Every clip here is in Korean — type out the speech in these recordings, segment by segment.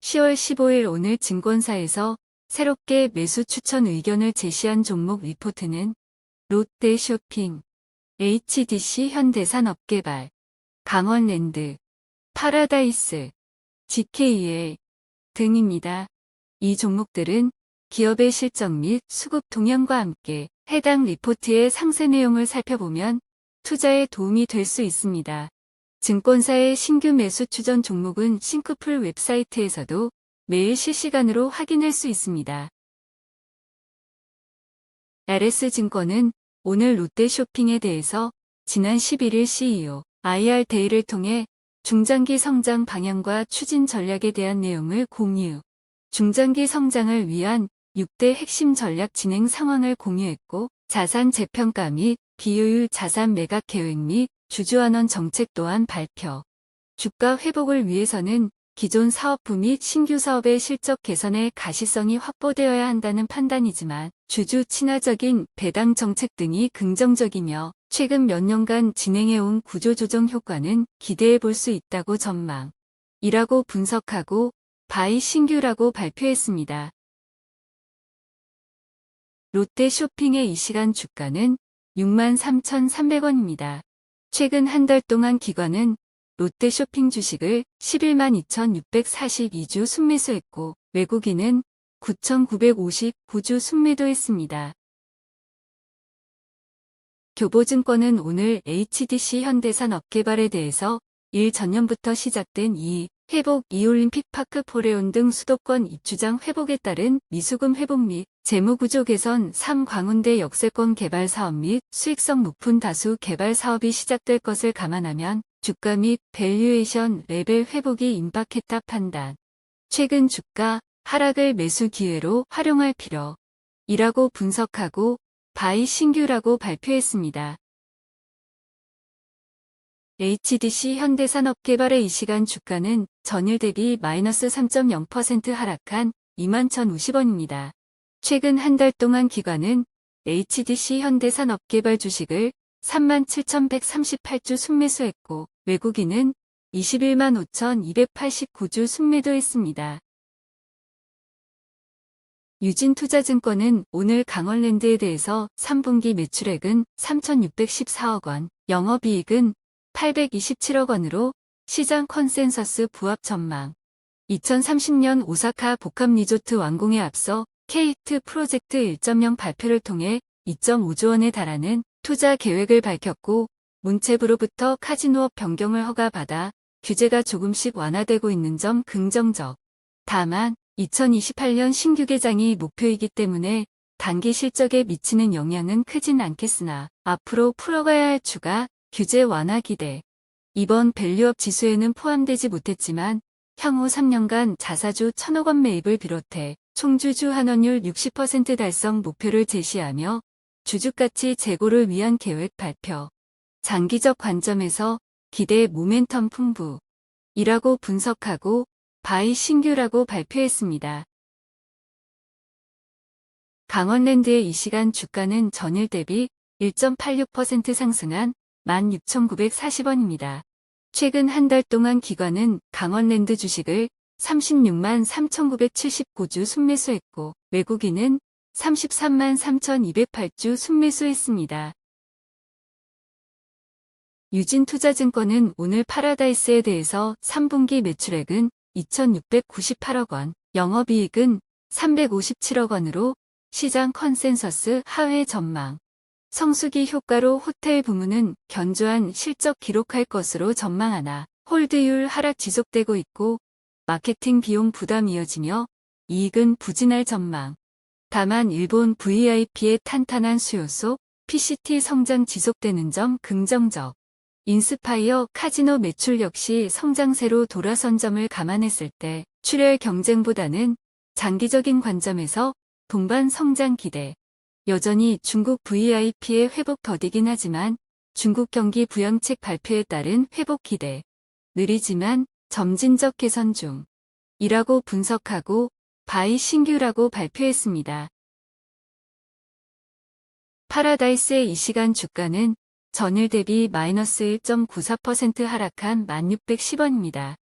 (10월 15일) 오늘 증권사에서 새롭게 매수 추천 의견을 제시한 종목 리포트는 롯데 쇼핑, HDC 현대산업개발, 강원랜드, 파라다이스, GKA 등입니다. 이 종목들은 기업의 실적 및 수급 동향과 함께 해당 리포트의 상세 내용을 살펴보면 투자에 도움이 될 수 있습니다. 증권사의 신규 매수 추전 종목은 싱크풀 웹사이트에서도 매일 실시간으로 확인할 수 있습니다. LS증권은 오늘 롯데쇼핑에 대해서 지난 11일 CEO IR 데이를 통해 중장기 성장 방향과 추진 전략에 대한 내용을 공유, 중장기 성장을 위한 6대 핵심 전략 진행 상황을 공유했고 자산 재평가 및 비효율 자산 매각 계획 및 주주환원 정책 또한 발표. 주가 회복을 위해서는 기존 사업부 및 신규 사업의 실적 개선의 가시성이 확보되어야 한다는 판단이지만 주주 친화적인 배당 정책 등이 긍정적이며 최근 몇 년간 진행해온 구조조정 효과는 기대해 볼 수 있다고 전망. 이라고 분석하고 바이 신규라고 발표했습니다. 롯데 쇼핑의 이 시간 주가는 63,300원입니다. 최근 한 달 동안 기관은 롯데 쇼핑 주식을 11만 2,642주 순매수했고 외국인은 9,959주 순매도했습니다. 교보증권은 오늘 HDC 현대산 업개발에 대해서 일 전년부터 시작된 이 회복 이올림픽 파크 포레온 등 수도권 입주장 회복에 따른 미수금 회복 및 재무구조 개선 3광운대 역세권 개발 사업 및 수익성 높은 다수 개발 사업이 시작될 것을 감안하면 주가 및 밸류에이션 레벨 회복이 임박했다 판단. 최근 주가 하락을 매수 기회로 활용할 필요. 이라고 분석하고 바이 신규라고 발표했습니다. HDC 현대산업개발의 이 시간 주가는 전일 대비 마이너스 3.0% 하락한 21,050원입니다. 최근 한 달 동안 기관은 HDC 현대산업개발 주식을 37,138주 순매수했고 외국인은 21만 5,289주 순매도했습니다. 유진투자증권은 오늘 강원랜드에 대해서 3분기 매출액은 3,614억 원, 영업이익은 827억 원으로 시장 컨센서스 부합 전망. 2030년 오사카 복합 리조트 완공에 앞서 케이트 프로젝트 1.0 발표를 통해 2.5조 원에 달하는 투자 계획을 밝혔고 문체부로부터 카지노업 변경을 허가받아 규제가 조금씩 완화되고 있는 점 긍정적. 다만 2028년 신규 개장이 목표이기 때문에 단기 실적에 미치는 영향은 크진 않겠으나 앞으로 풀어가야 할 추가 규제 완화 기대. 이번 밸류업 지수에는 포함되지 못했지만 향후 3년간 자사주 1천억 원 매입을 비롯해 총주주 환원율 60% 달성 목표를 제시하며 주주가치 재고를 위한 계획 발표. 장기적 관점에서 기대 모멘텀 풍부. 이라고 분석하고 바이 신규라고 발표했습니다. 강원랜드의 이 시간 주가는 전일 대비 1.86% 상승한 16,940원입니다. 최근 한 달 동안 기관은 강원랜드 주식을 36만 3,979주 순매수했고 외국인은 33만 3,208주 순매수했습니다. 유진투자증권은 오늘 파라다이스에 대해서 3분기 매출액은 2,698억 원, 영업이익은 357억 원으로 시장 컨센서스 하회 전망. 성수기 효과로 호텔 부문은 견조한 실적 기록할 것으로 전망하나 홀드율 하락 지속되고 있고 마케팅 비용 부담 이어지며 이익은 부진할 전망. 다만 일본 VIP의 탄탄한 수요 속 PCT 성장 지속되는 점 긍정적. 인스파이어 카지노 매출 역시 성장세로 돌아선 점을 감안했을 때 출혈 경쟁보다는 장기적인 관점에서 동반 성장 기대. 여전히 중국 VIP의 회복 더디긴 하지만 중국 경기 부양책 발표에 따른 회복 기대. 느리지만 점진적 개선 중. 이라고 분석하고 바이 신규라고 발표했습니다. 파라다이스의 이 시간 주가는 전일 대비 마이너스 1.94% 하락한 1610원입니다.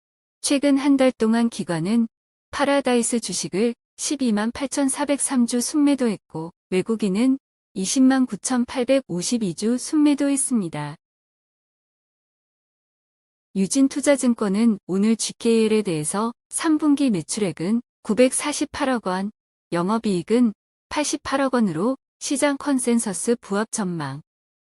최근 한 달 동안 기관은 파라다이스 주식을 12만 8,403주 순매도했고 외국인은 20만 9,852주 순매도했습니다. 유진투자증권은 오늘 GKL에 대해서 3분기 매출액은 948억 원, 영업이익은 88억 원으로 시장 컨센서스 부합 전망.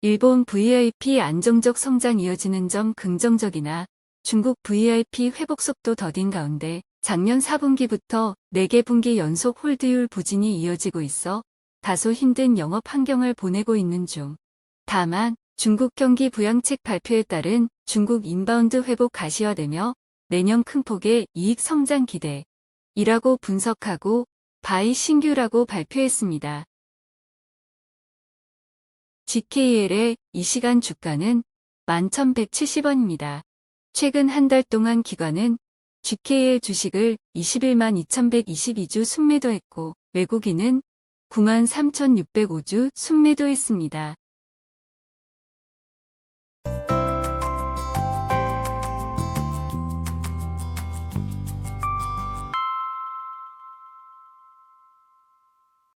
일본 VIP 안정적 성장 이어지는 점 긍정적이나 중국 VIP 회복 속도 더딘 가운데 작년 4분기부터 4개 분기 연속 홀드율 부진이 이어지고 있어 다소 힘든 영업 환경을 보내고 있는 중. 다만 중국 경기 부양책 발표에 따른 중국 인바운드 회복 가시화되며 내년 큰 폭의 이익 성장 기대. 이라고 분석하고 바이 신규라고 발표했습니다. GKL의 이 시간 주가는 11,170원입니다. 최근 한 달 동안 기관은 GKL 주식을 21만 2122주 순매도했고 외국인은 9만 3,605주 순매도했습니다.